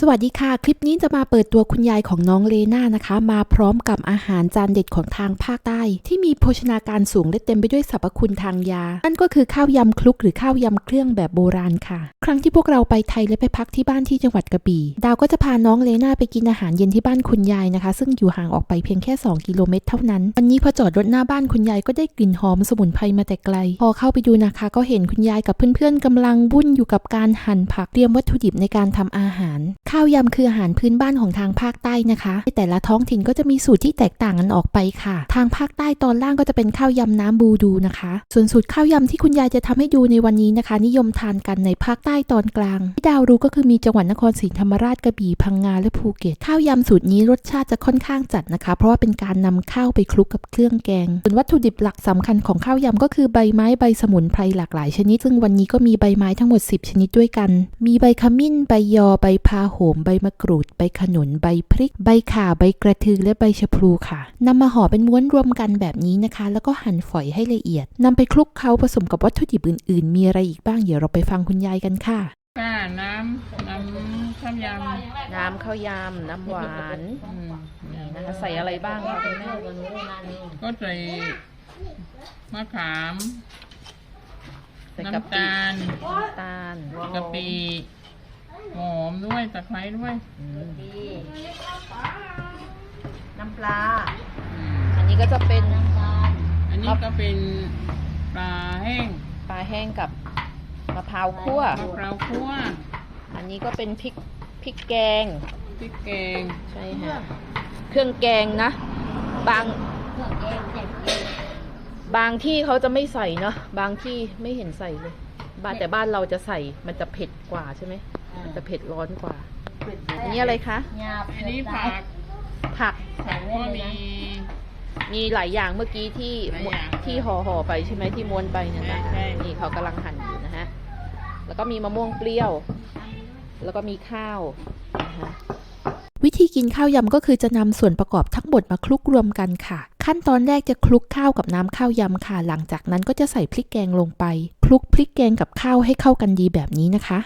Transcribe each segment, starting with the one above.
สวัสดีค่ะ คลิปนี้จะมาเปิดตัวคุณยายของน้องเลน่านะคะ มาพร้อมกับอาหารจานเด็ดของทางภาคใต้ ที่มีโภชนาการสูงและเต็มไปด้วยสรรพคุณทางยา นั่นก็คือข้าวยำคลุกหรือข้าวยำเครื่องแบบโบราณค่ะครั้งที่พวกเราไปไทยและไปพักที่บ้านที่จังหวัดกระบี่ ดาวก็จะพาน้องเลน่าไปกินอาหารเย็นที่บ้านคุณยายนะคะ ซึ่งอยู่ห่างออกไปเพียงแค่ 2 กิโลเมตรเท่านั้น วันนี้พอจอดรถหน้าบ้านคุณยายก็ได้กลิ่นหอมสมุนไพรมาแต่ไกล พอเข้าไปดูนะคะ ก็เห็นคุณยายกับเพื่อนๆกำลังวุ่นอยู่กับการหั่นผักเตรียมวัตถุดิบในการทำอาหาร ข้าวยำคืออาหารพื้นบ้านของทางภาคใต้นะคะในแต่ละท้องถิ่นก็จะมีสูตรที่แตกต่างกันออกไปค่ะ ทางภาคใต้ตอนล่างก็จะเป็นข้าวยำน้ำบูดูนะคะ ส่วนสูตรข้าวยำที่คุณยายจะทำให้ดูในวันนี้นะคะ นิยมทานกันในภาคใต้ตอนกลาง ที่ดาวรู้ก็คือมีจังหวัดนครศรีธรรมราชกระบี่พังงาและภูเก็ต ข้าวยำสูตรนี้รสชาติจะค่อนข้างจัดนะคะ เพราะว่าเป็นการนำข้าวไปคลุกกับเครื่องแกง ส่วนวัตถุดิบหลักสำคัญของข้าวยำก็คือใบไม้ใบสมุนไพรหลากหลายชนิด ซึ่งวันนี้ก็มีใบไม้ทั้งหมด 10 ชนิดด้วยกัน มีใบขมิ้น ใบยอ ใบพาโหม ใบมะกรูด ใบขนุน ใบพริก ใบข่า ใบกระทือ และใบชะพลูค่ะนำมาห่อเป็นม้วนรวมกันแบบนี้นะคะ แล้วก็หั่นฝอยให้ละเอียดนำไปคลุกเคล้าผสมกับวัตถุดิบอื่นๆ มีอะไรอีกบ้าง เดี๋ยวเราไปฟังคุณยายกันค่ะค่ะน้ำน้ำข้าวยำน้ำข้าวยำน้ำหวานอืมนะคะใส่อะไรบ้างคะคุณแม่ก็ใส่มะขาม ใส่กะน้ำปิตาลน้ำตาลกะปิหอมด้วยตะไคร้ด้วยน้ำปลา อืมอันนี้ก็จะเป็น อันนี้ก็เป็นปลาแห้งปลาแห้งกับ มะพร้าวคั่ว มะพร้าวคั่วอันนี้ก็เป็นพริกพริกแกง พริกแกง ใช่ฮะเครื่องแกงนะ บาง บางที่เขาจะไม่ใส่เนาะ บางที่ไม่เห็นใส่เลยบ้านแต่บ้านเราจะใส่ มันจะเผ็ดกว่าใช่ไหมมันจะเผ็ดร้อนกว่า อันนี้อะไรคะ อันนี้ผัก ผัก ผักก็มี มีหลายอย่างเมื่อกี้ที่หลายอย่าง ที่ห่อห่อๆไปใช่ไหมที่ม้วนไปเนี่ยนะใช่ใช่นี่เขากำลังหั่นอยู่นะฮะ แล้วก็มีมะม่วงเปรี้ยว แล้วก็มีข้าวนะคะวิธีกินข้าวยำก็คือจะนำส่วนประกอบทั้งหมดมาคลุกรวมกันค่ะ ขั้นตอนแรกจะคลุกข้าวกับน้ำข้าวยำค่ะ หลังจากนั้นก็จะใส่พริกแกงลงไป คลุกพริกแกงกับข้าวให้เข้ากันดีแบบนี้นะคะ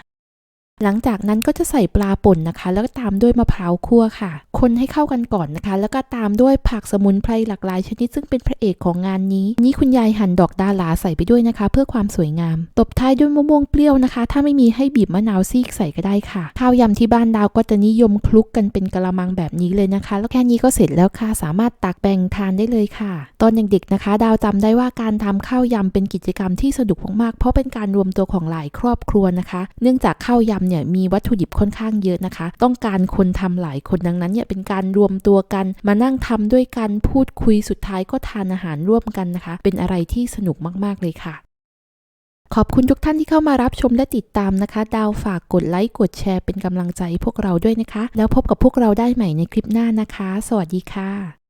หลังจากนั้นก็จะใส่ปลาป่นนะคะ แล้วก็ตามด้วยมะพร้าวคั่วค่ะ คนให้เข้ากันก่อนนะคะ แล้วก็ตามด้วยผักสมุนไพรหลากหลายชนิดซึ่งเป็นพระเอกของงานนี้ นี้คุณยายหั่นดอกดาลาใส่ไปด้วยนะคะ เพื่อความสวยงาม ตบท้ายด้วยมะม่วงเปรี้ยวนะคะ ถ้าไม่มีให้บีบมะนาวซีกใส่ก็ได้ค่ะ ข้าวยำที่บ้านดาวก็จะนิยมคลุกกันเป็นกะละมังแบบนี้เลยนะคะ แล้วแค่นี้ก็เสร็จแล้วค่ะ สามารถตักแบ่งทานได้เลยค่ะ ตอนเด็กๆนะคะ ดาวจำได้ว่าการทำข้าวยำเป็นกิจกรรมที่สนุกมากๆเพราะเป็นการรวมตัวของหลายครอบครัวนะคะ เนื่องจากข้าวยำเนี่ยมีวัตถุดิบค่อนข้างเยอะนะคะ ต้องการคนทำหลายคนดังนั้นเนี่ยเป็นการรวมตัวกัน มานั่งทำด้วยกันพูดคุยสุดท้ายก็ทานอาหารร่วมกันนะคะ เป็นอะไรที่สนุกมากๆเลยค่ะขอบคุณทุกท่านที่เข้ามารับชมและติดตามนะคะ ดาวฝากกดไลค์ กดแชร์เป็นกำลังใจพวกเราด้วยนะคะ แล้วพบกับพวกเราได้ใหม่ในคลิปหน้านะคะ สวัสดีค่ะ